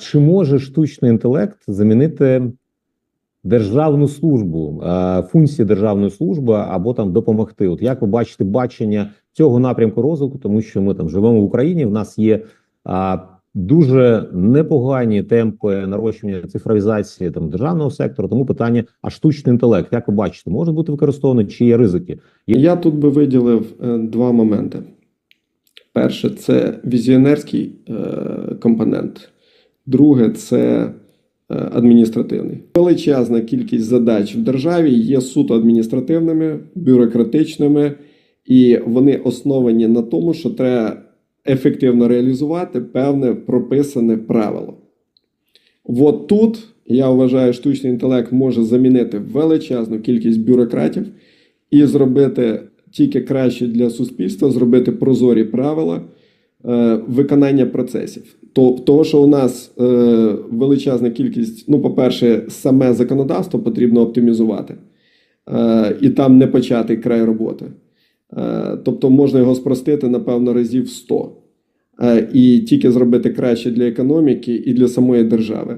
Чи може штучний інтелект замінити державну службу, функції державної служби або там допомогти? От як ви бачите бачення цього напрямку розвитку, тому що ми там живемо в Україні, в нас є а, дуже непогані темпи нарощування цифровізації там державного сектору. Тому питання: а штучний інтелект, як ви бачите, може бути використований, чи є ризики? Я тут би виділив е, два моменти. Перше, це візіонерський е, компонент. Друге, це е, адміністративний. Величезна кількість задач в державі є суто адміністративними, бюрократичними, і вони основані на тому, що треба ефективно реалізувати певне прописане правило. От тут я вважаю, штучний інтелект може замінити величезну кількість бюрократів і зробити тільки краще для суспільства, зробити прозорі правила виконання процесів. То, того, що у нас е, величезна кількість, ну, по-перше, саме законодавство потрібно оптимізувати, е, і там не почати край роботи. Е, тобто можна його спростити, напевно, разів 100. Е, і тільки зробити краще для економіки і для самої держави.